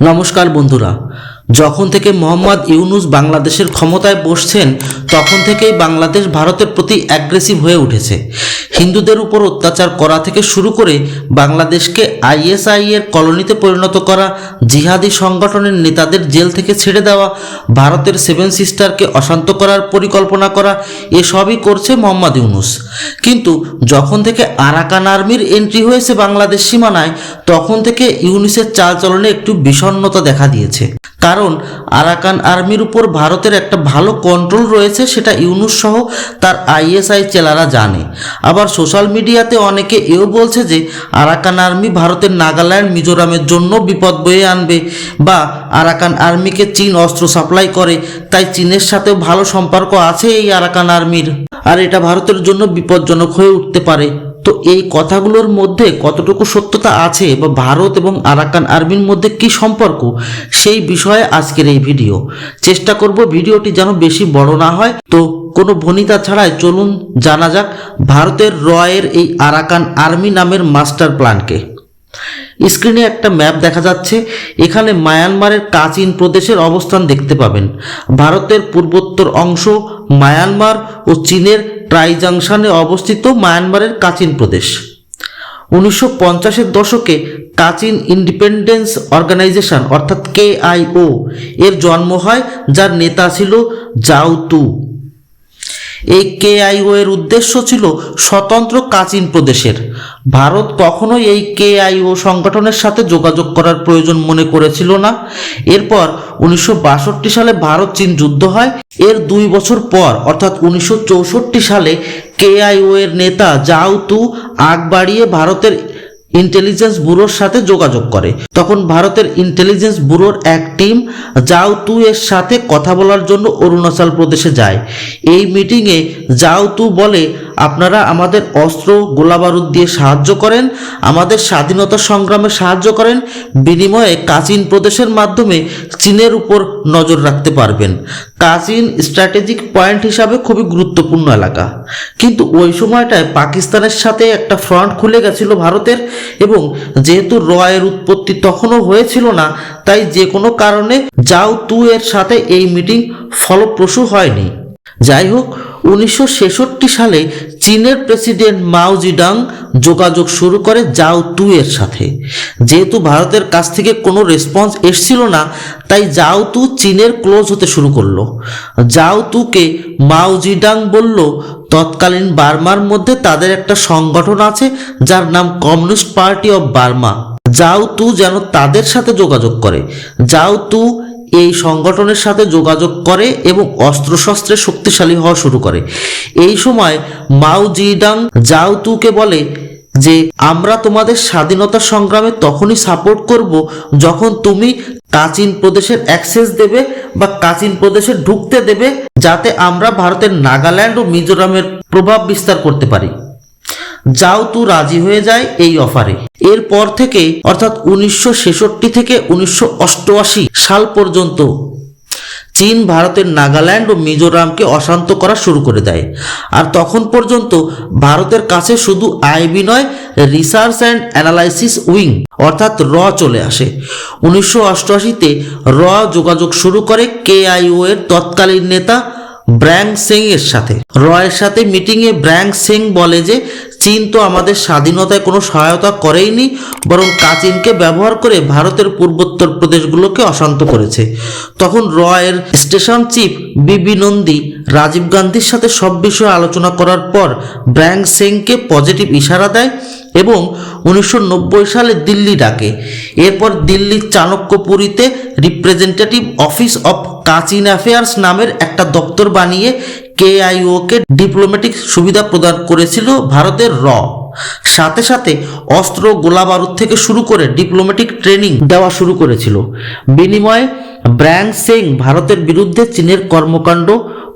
নমস্কার বন্ধুরা যখন থেকে মোহাম্মদ ইউনুস বাংলাদেশের ক্ষমতায় বসছেন, তখন থেকেই বাংলাদেশ ভারতের প্রতি অ্যাগ্রেসিভ হয়ে উঠেছে। হিন্দুদের উপর অত্যাচার করা থেকে শুরু করে বাংলাদেশকে আইএসআই এর কলোনিতে পরিণত করা, জিহাদি সংগঠনের নেতাদের জেল থেকে ছেড়ে দেওয়া, ভারতের সেভেন সিস্টারকে অশান্ত করার পরিকল্পনা করা, এসবই করছে মোহাম্মদ ইউনুস। কিন্তু যখন থেকে আরাকান আর্মির এন্ট্রি হয়েছে বাংলাদেশ সীমানায়, তখন থেকে ইউনিসের চালচলনে একটু বিষণ্ণতা দেখা দিয়েছে। কারণ আরাকান আর্মির উপর ভারতের একটা ভালো কন্ট্রোল রয়েছে, সেটা ইউনুস সহ তার আইএসআই চেলারা জানে। আবার সোশ্যাল মিডিয়াতে অনেকে এও বলছে যে, আরাকান আর্মি ভারতের নাগাল্যান্ড, মিজোরামের জন্য বিপদ বয়ে আনবে বা আরাকান আর্মিকে চীন অস্ত্র সাপ্লাই করে, তাই চীনের সাথেও ভালো সম্পর্ক আছে এই আরাকান আর্মির। আর এটা ভারতের জন্য বিপজ্জনক হয়ে উঠতে পারে। তো এই কথাগুলোর মধ্যে কতটুকু সত্যতা আছে বা ভারত এবং আরাকান আর্মির মধ্যে কি সম্পর্ক, সেই বিষয়ে আজকের এই ভিডিও। চেষ্টা করব ভিডিওটি যেন বেশি বড় না হয়। তো কোনো ভনিতা ছাড়াই চলুন জানা যাক, ভারতের রয়ের এই আরাকান আর্মি নামের মাস্টার প্ল্যানকে। স্ক্রিনে একটা ম্যাপ দেখা যাচ্ছে, এখানে মায়ানমারের কাচিন প্রদেশের অবস্থান দেখতে পাবেন। ভারতের পূর্বোত্তর অংশ মায়ানমার ও চীনের ট্রাই জাংশনে অবস্থিত মায়ানমারের কাচিন প্রদেশ। উনিশশো পঞ্চাশের দশকে কাচিন ইন্ডিপেন্ডেন্স অর্গানাইজেশন, অর্থাৎ কেআইও, এর জন্ম হয়, যার নেতা ছিল জাউতু এই কেআইও এর উদ্দেশ্য ছিল স্বতন্ত্র কাচিন প্রদেশের। ভারত কখনোই এই কেআইও সংগঠনের সাথে যোগাযোগ করার প্রয়োজন মনে করেছিল না। এরপর উনিশশো বাষট্টি সালে ভারত চীন যুদ্ধ হয়। এর দুই বছর পর, অর্থাৎ উনিশশো চৌষট্টি সালে কেআইও এর নেতা জাও তু আগ বাড়িয়ে ভারতের ইন্টেলিজেন্স ব্যুরোর সাথে যোগাযোগ করে। তখন ভারতের ইন্টেলিজেন্স ব্যুরোর এক টিম জাও তু এর সাথে কথা বলার জন্য অরুণাচল প্রদেশে যায়। এই মিটিংয়ে জাও তু বলে আপনারা আমাদের অস্ত্র, গোলাবারুদ দিয়ে সাহায্য করেন, আমাদের স্বাধীনতা সংগ্রামে সাহায্য করেন, বিনিময়ে কাচিন প্রদেশের মাধ্যমে চীনের উপর নজর রাখতে পারবেন। কাচিন স্ট্র্যাটেজিক পয়েন্ট হিসাবে খুবই গুরুত্বপূর্ণ এলাকা। কিন্তু ওই সময়টায় পাকিস্তানের সাথে একটা ফ্রন্ট খুলে গেছিল ভারতের এবং যেহেতু রয়ের উৎপত্তি তখনও হয়েছিল না, তাই যে কোনো কারণে যাও তু এর সাথে এই মিটিং ফলপ্রসূ হয়নি। যাই হোক, উনিশশো ছেষট্টি সালে চীনের প্রেসিডেন্ট মাও জিডাং যোগাযোগ শুরু করে জাও এর সাথে। যেহেতু ভারতের কাছ থেকে কোনো রেসপন্স এসছিল না, তাই জাও তু চীনের ক্লোজ হতে শুরু করল। জাও তুকে মাও জিডাং বলল, তৎকালীন বার্মার মধ্যে তাদের একটা সংগঠন আছে, যার নাম কমিউনিস্ট পার্টি অফ বার্মা। জাও তু যেন তাদের সাথে যোগাযোগ করে। জাও তু এই সংগঠনের সাথে যোগাযোগ করে এবং অস্ত্রশস্ত্রে শক্তিশালী হওয়া শুরু করে। এই সময় মাও জিডাং জাও তুকে বলে যে, আমরা তোমাদের স্বাধীনতা সংগ্রামে তখনই সাপোর্ট করব যখন তুমি কাচিন প্রদেশের অ্যাক্সেস দেবে বা কাচিন প্রদেশে ঢুকতে দেবে, যাতে আমরা ভারতের নাগাল্যান্ড ও মিজোরামের প্রভাব বিস্তার করতে পারি। যাও তু রাজি হয়ে যায় এই অফারে। এরপর থেকে, অর্থাৎ উনিশশো ছেষট্টি থেকে উনিশশো অষ্টআশি সাল পর্যন্ত, চীন, ভারতের নাগাল্যান্ড ও মিজোরামকে অশান্ত করা শুরু করে দেয়। আর তখন পর্যন্ত ভারতের কাছে শুধু আইবি নয়, রিসার্চ অ্যান্ড অ্যানালাইসিস উইং, অর্থাৎ র চলে আসে। উনিশশো অষ্টআশিতে র যোগাযোগ শুরু করে কেআইও এর তৎকালীন নেতা ব্র্যাং সেং এর সাথে। রয়ের সাথে মিটিংয়ে ব্র্যাং সেং বলে যে চীন তো আমাদের স্বাধীনতায় কোনো সহায়তা করেইনি, বরং কাচিনকে ব্যবহার করে ভারতের পূর্বোত্তর প্রদেশগুলোকে অশান্ত করেছে। তখন রয়ের স্টেশন চিফ বিবি নন্দী রাজীব গান্ধীর সাথে সব বিষয়ে আলোচনা করার পর ব্র্যাং সেংকে পজিটিভ ইশারা দেয় এবং উনিশশো নব্বই সালে দিল্লি ডাকে। এরপর দিল্লির চাণক্যপুরীতে representative office of Kachin affairs নামের একটা দপ্তর বানিয়ে কেআইওকে ডিপ্লোম্যাটিক সুবিধা প্রদান করেছিল ভারতের র। সাথে সাথে অস্ত্র গোলাবারুদ থেকে শুরু করে ডিপ্লোম্যাটিক ট্রেনিং দেওয়া শুরু করেছিল। বিনিময়ে ব্র্যাং সেং ভারতের বিরুদ্ধে চীনের কর্মকাণ্ড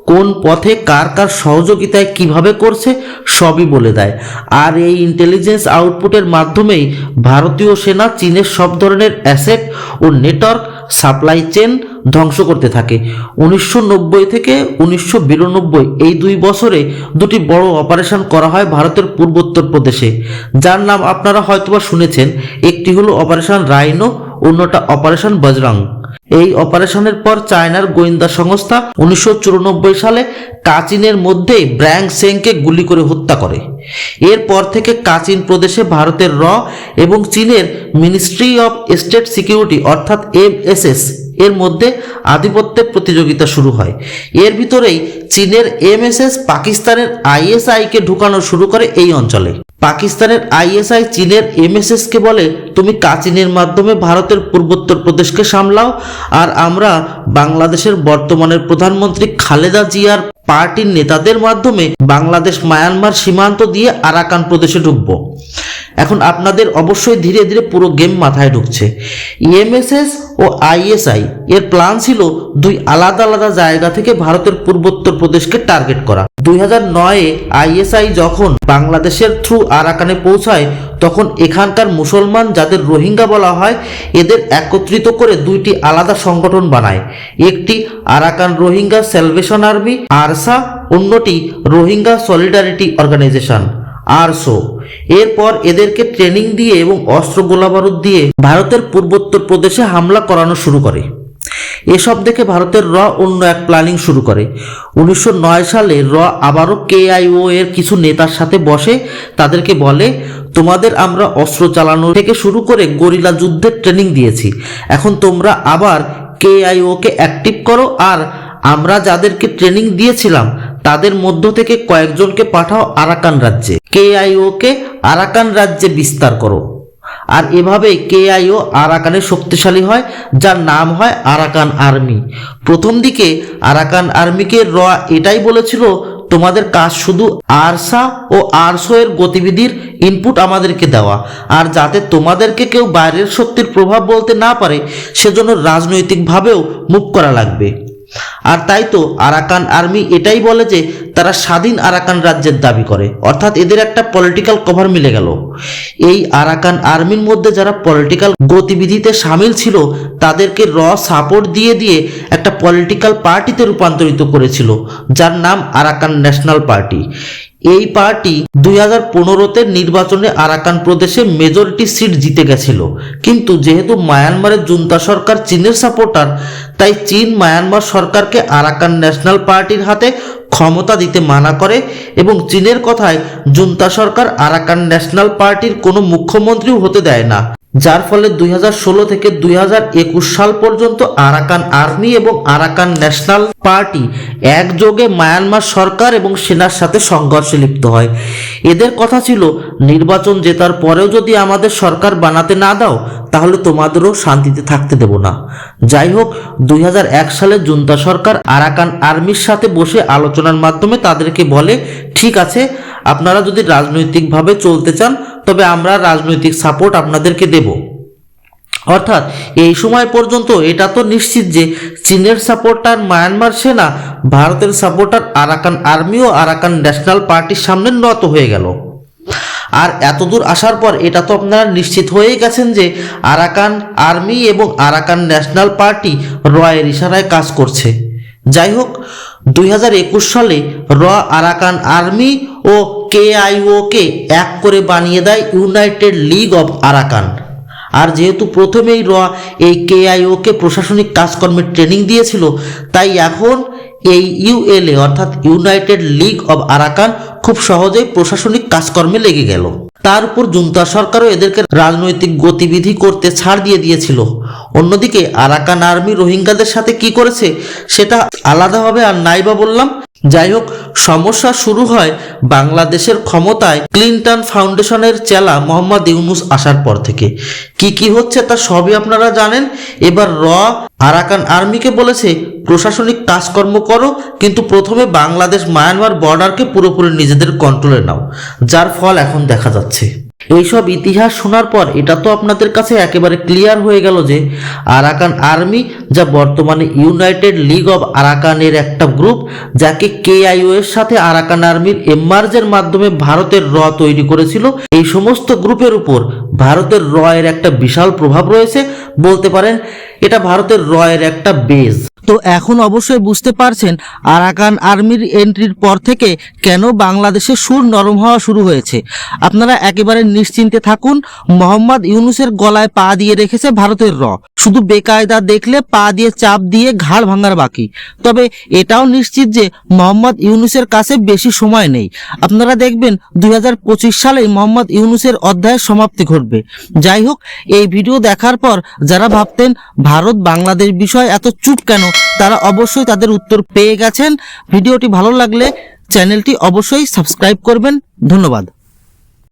কোন পথে কার কার সহযোগিতায় কীভাবে করছে সবই বলে দেয়। আর এই ইন্টেলিজেন্স আউটপুটের মাধ্যমেই ভারতীয় সেনা চীনের সব ধরনের অ্যাসেট ও নেটওয়ার্ক সাপ্লাই চেন ধ্বংস করতে থাকে। উনিশশো নব্বই থেকে উনিশশো বিরানব্বই এই দুই বছরে দুটি বড় অপারেশন করা হয় ভারতের পূর্বোত্তর প্রদেশে। যার নাম আপনারা হয়তোবা শুনেছেন, একটি হলো অপারেশন রাইনো, অন্যটা অপারেশন বজরং। এই অপারেশনের পর চায়নার গোয়েন্দা সংস্থা উনিশশো চুরানব্বই সালে কাচিনের মধ্যে ব্র্যাং সেংকে গুলি করে হত্যা করে। এরপর থেকে কাচিন প্রদেশে ভারতের র এবং চীনের মিনিস্ট্রি অফ স্টেট সিকিউরিটি অর্থাৎ এমএসএস এর মধ্যে আধিপত্যের প্রতিযোগিতা শুরু হয়। এর ভিতরেই চীনের এমএসএস পাকিস্তানের আইএসআইকে ঢুকানো শুরু করে এই অঞ্চলে। পাকিস্তানের আইএসআই চীনের এমএসএসকে বলে, তুমি কাচিনের মাধ্যমে ভারতের পূর্বোত্তর প্রদেশকে সামলাও, আর আমরা বাংলাদেশের বর্তমানের প্রধানমন্ত্রী খালেদা জিয়ার পার্টির নেতাদের মাধ্যমে বাংলাদেশ মায়ানমার সীমান্ত দিয়ে আরাকান প্রদেশে ঢুকবো। এখন আপনাদের অবশ্যই ধীরে ধীরে পুরো গেম মাথায় ঢুকছে। ইএমএসএস ও আইএসআই এর প্ল্যান ছিল দুই আলাদা আলাদা জায়গা থেকে ভারতের পূর্বোত্তর প্রদেশকে টার্গেট করা। দুই হাজার নয়ে আইএসআই যখন বাংলাদেশের থ্রু আরাকানে পৌঁছায়, তখন এখানকার মুসলমান যাদের রোহিঙ্গা বলা হয়, এদের একত্রিত করে দুইটি আলাদা সংগঠন বানায়। একটি Arakan Rohingya Salvation Army ARSA, অন্যটি রোহিঙ্গা সলিডারিটি অর্গানাইজেশন আরসো এরপর এদেরকে ট্রেনিং দিয়ে এবং অস্ত্র গোলাবারুদ দিয়ে ভারতের পূর্বোত্তর প্রদেশে হামলা করানো শুরু করে। এসব দেখে ভারতের র অন্য এক প্ল্যানিং শুরু করে। উনিশশো নয় সালে র আবারও কেআইও এর কিছু নেতার সাথে বসে, তাদেরকে বলে, তোমাদের আমরা অস্ত্র চালানো থেকে শুরু করে গরিলা যুদ্ধের ট্রেনিং দিয়েছি। এখন তোমরা আবার কেআইওকে অ্যাক্টিভ করো আর আমরা যাদেরকে ট্রেনিং দিয়েছিলাম তাদের মধ্য থেকে কয়েকজনকে পাঠাও আরাকান রাজ্যে। কেআইওকে আরাকান রাজ্যে বিস্তার করো। আর এভাবেই কেআইও আরাকানে শক্তিশালী হয়, যার নাম হয় আরাকান আর্মি। প্রথম দিকে আরাকান আর্মিকে র এটাই বলেছিল, তোমাদের কাজ শুধু আরসা ও আরসো এর গতিবিধির ইনপুট আমাদেরকে দেওয়া। আর যাতে তোমাদেরকে কেউ বাইরের শক্তির প্রভাব বলতে না পারে, সেজন্য রাজনৈতিকভাবেও মুখ করা লাগবে। আর তাই তো আরাকান আর্মি এটাই বলে যে তারা স্বাধীন আরাকান রাজ্যের দাবি করে। অর্থাৎ এদের একটা পলিটিক্যাল কভার মিলে গেল। এই আরাকান আর্মির মধ্যে যারা পলিটিক্যাল গতিবিধিতে সামিল ছিল, তাদেরকে র সাপোর্ট দিয়ে দিয়ে একটা পলিটিক্যাল পার্টিতে রূপান্তরিত করেছিল, যার নাম আরাকান ন্যাশনাল পার্টি এই পার্টি দুই হাজার পনেরোতে নির্বাচনে আরাকান প্রদেশে মেজরিটি সিট জিতে গেছিল। কিন্তু যেহেতু মায়ানমারের জুন্তা সরকার চীনের সাপোর্টার তাই চীন মায়ানমার সরকারকে আরাকান ন্যাশনাল পার্টির হাতে ক্ষমতা দিতে মানা করে এবং চীনের কথায় জুন্তা সরকার আরাকান ন্যাশনাল পার্টির কোনো মুখ্যমন্ত্রীও হতে দেয় না। যার ফলে দুই হাজার ষোলো থেকে দুই হাজার একুশ সাল পর্যন্ত আরাকান আর্মি এবং আরাকান ন্যাশনাল পার্টি একযোগে মায়ানমার সরকার এবং সেনার সাথে সংঘর্ষে লিপ্ত হয়। এদের কথা ছিল, নির্বাচন জেতার পরেও যদি আমাদের সরকার বানাতে না দাও, তাহলে তোমাদেরও শান্তিতে থাকতে দেব না। যাই হোক, দুই হাজার এক সালে জুন্তা সরকার আরাকান আর্মির সাথে বসে আলোচনার মাধ্যমে তাদেরকে বলে, ঠিক আছে, আপনারা যদি রাজনৈতিকভাবে চলতে চান তবে আমরা রাজনৈতিক সাপোর্ট আপনাদেরকে দেব। অর্থাৎ এই সময় পর্যন্ত এটা তো নিশ্চিত যে চীনের সাপোর্টার মায়ানমার সেনা, ভারতের সাপোর্টার আরাকান আর্মি ও আরাকান ন্যাশনাল পার্টির সামনে নত হয়ে গেল। আর এতদূর আসার পর এটা তো আপনারা নিশ্চিত হয়েই গেছেন যে আরাকান আর্মি এবং আরাকান ন্যাশনাল পার্টি রয়ের ইশারায় কাজ করছে। যাই হোক, দুই হাজার একুশ সালে র আরাকান আর্মি ও কেআইওকে এক করে বানিয়ে দেয় ইউনাইটেড লিগ অব আরাকান আর যেহেতু প্রথমেই র এই কেআইওকে প্রশাসনিক কাজকর্মের ট্রেনিং দিয়েছিল, তাই এখন এই ইউএলএ অর্থাৎ ইউনাইটেড লিগ অব আরাকান খুব সহজেই প্রশাসনিক কাজকর্মে লেগে গেল। তার উপর জুন্তা সরকারও এদেরকে রাজনৈতিক গতিবিধি করতে ছাড় দিয়ে দিয়েছিল। অন্যদিকে আরাকান আর্মি রোহিঙ্গাদের সাথে কি করেছে সেটা আলাদাভাবে আর নাইবা বললাম। যাই হোক, সমস্যা শুরু হয় বাংলাদেশের ক্ষমতায় ক্লিন্টন ফাউন্ডেশনের চেলা মোহাম্মদ ইউনুস আসার পর থেকে। কি কি হচ্ছে তা সবই আপনারা জানেন। এবার র আরাকান আর্মিকে বলেছে, প্রশাসনিক কাজকর্ম করো, কিন্তু প্রথমে বাংলাদেশ মায়ানমার বর্ডারকে পুরোপুরি নিজেদের কন্ট্রোলে নাও, যার ফল এখন দেখা যাচ্ছে। এইসব ইতিহাস শোনার পর এটা তো আপনাদের কাছে একেবারে ক্লিয়ার হয়ে গেল যে আরাকান আর্মি যা বর্তমানে ইউনাইটেড লিগ অব আরাকানের একটা গ্রুপ যাকে কেআইও এর সাথে আরাকান আর্মির এমার্জের মাধ্যমে ভারতের র তৈরি করেছিল। এই সমস্ত গ্রুপের উপর ভারতের র এর একটা বিশাল প্রভাব রয়েছে। বলতে পারেন, এটা ভারতের র এর একটা বেজ তো এখন অবশ্যই বুঝতে পারছেন আরাকান আর্মির এন্ট্রির পর থেকে কেন বাংলাদেশে সুর নরম হওয়া শুরু হয়েছে। আপনারা একেবারে নিশ্চিন্তে থাকুন, মোহাম্মদ ইউনুসের গলায় পা দিয়ে রেখেছে ভারতের র। শুধু বেকায়দা দেখলে পা দিয়ে চাপ দিয়ে ঘাড় ভাঙার বাকি। তবে এটাও নিশ্চিত যে মোহাম্মদ ইউনুসের কাছে বেশি সময় নেই। আপনারা দেখবেন দু হাজার পঁচিশ সালেই মোহাম্মদ ইউনুসের অধ্যায়ের সমাপ্তি ঘটবে। যাই হোক, এই ভিডিও দেখার পর যারা ভাবতেন ভারত বাংলাদেশ বিষয় এত চুপ কেন তারা অবশ্যই তাদের উত্তর পেয়ে গেছেন। ভিডিওটি ভালো লাগলে চ্যানেলটি অবশ্যই সাবস্ক্রাইব করবেন। ধন্যবাদ।